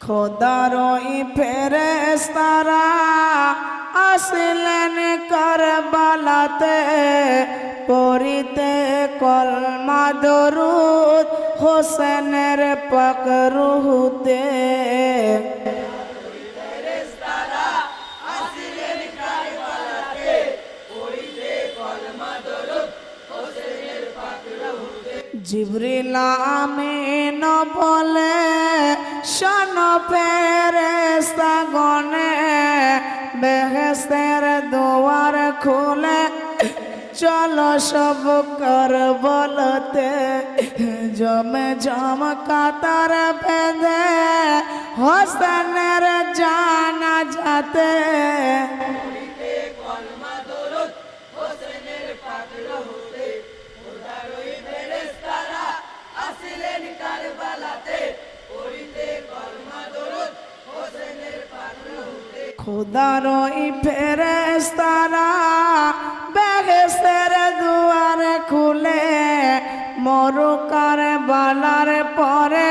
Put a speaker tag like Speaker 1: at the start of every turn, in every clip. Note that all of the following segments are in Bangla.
Speaker 1: খোদারই ফেরেস্তারা আসলেন করবালাতে পরিতে কলমা দরুদ হোসেনের পকরুতে জিবরিল আমিন বলে, শোন ফেরেস্তা গনে বেহেস্তের দুয়ার খুলে, চলো সব কর বলতে, জমে জম কাতার বেঁধে, হোসেনের জানা যাতে খুদারই ফেরেস্তারা বেহেস্তের দুয়ার খুলে, মরুকার বালার পরে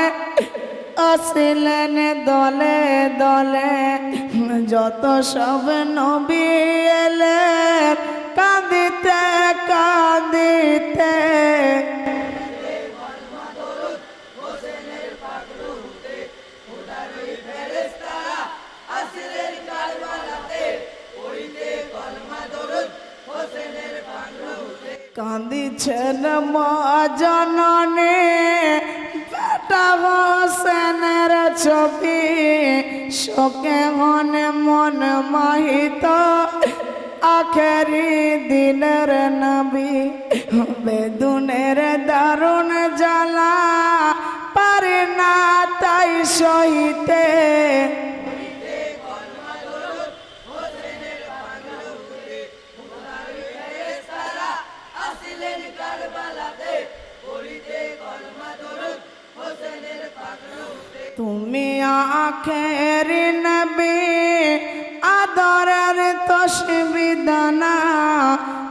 Speaker 1: আসিলেন দলে দলে। যত সব নবী এলে কাঁদিতে কাঁদিতে কান্দিছেন মা জননী। বেটা হোসেনের ছবি, শোকে মনে মন মাহিত। আখেরি দিনের নবী, বেদুনের দারুণ জ্বালা। পারে না তাই সহিতে তুমি আখের নবী, আদরের তসবিদানা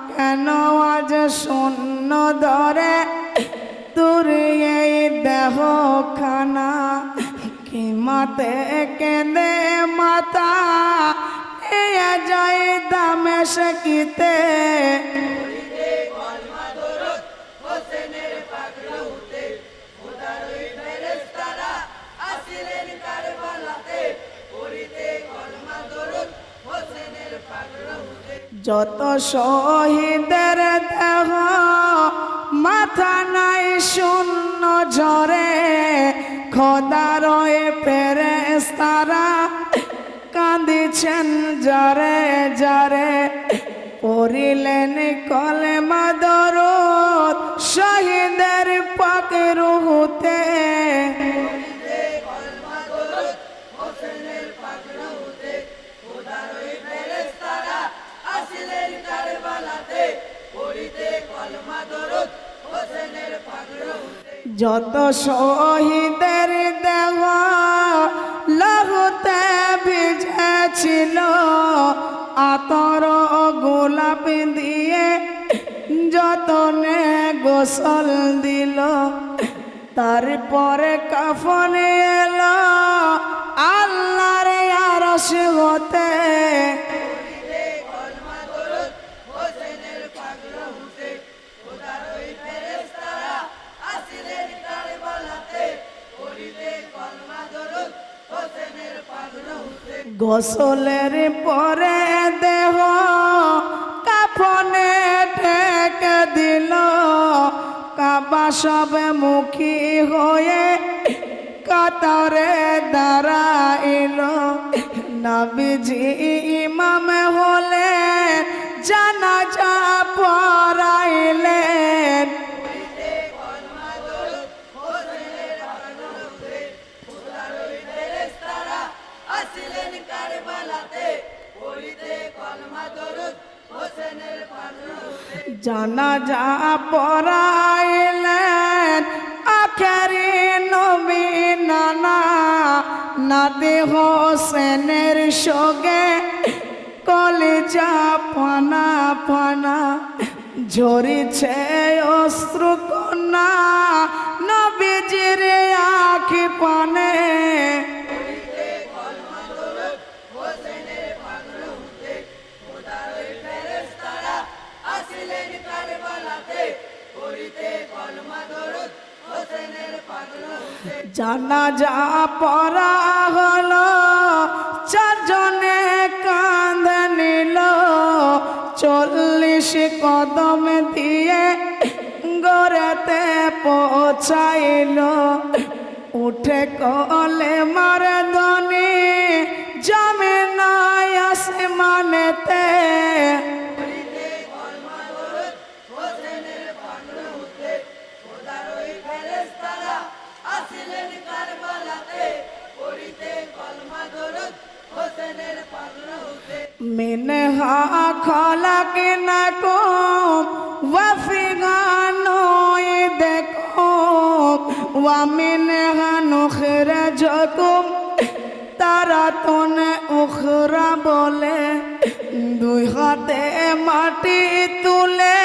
Speaker 1: কেন আজ শূন্য ধরে তোর দেহ খানা কি মাতে কেঁদে মাতা? এ যাই দামে শিতে যত শহীদের দেহ মাথা নাই শূন্য ঝরে খোদারয়ে ফেরেস্তারা কাঁদিছেন জরে জরে। পড়িলেন কলেমা দরদ শহীদের পাকে রুহুতে। যত শহীদের দেহ লহুতে ভিজেছিল, আতর গোলাপ দিয়ে যতনে গোসল দিল, তারপরে কাফনে এলো আল্লাহর আরশ হতে গোসলের পরে দেহ কাফনে ঠেক দিল। কাবা সব মুখী হয়ে কাতারে দাঁড়াইল। নবীজি ইমাম হলে জানাজা পড়াইলেন। জানাজা পড়াইলেন। আখেরি নবী নানা নাদে হোসেনের সঙ্গে কলেজা পানা পানা ঝরিছে অস্ত্র কন্যা নবীজির জানা যা পড়া হলো, চারজনে কাঁদ নিল। চল্লিশ কদম দিয়ে গড়েতে পৌঁছাইল। উঠে কলে মার মিনহা খলাকে না কম ওয়াফি গানো দেখো, ওয়া মিনহা নুখরা যকুম তারা তনে বলে, দুই হাতে মাটি তুলে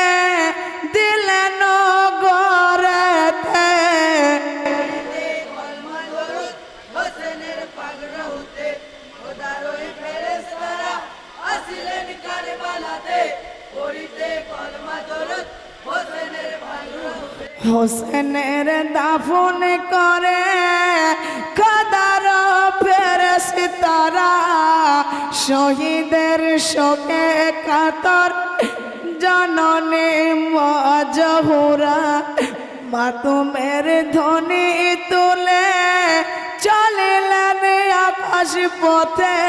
Speaker 1: হোসেনের দাফন করে, কাদার ফেরস তারা শহীদের শোকে কাতর, জননী মজহুরা মাতুমের ধ্বনি তুলে চলিলেন আকাশ পথে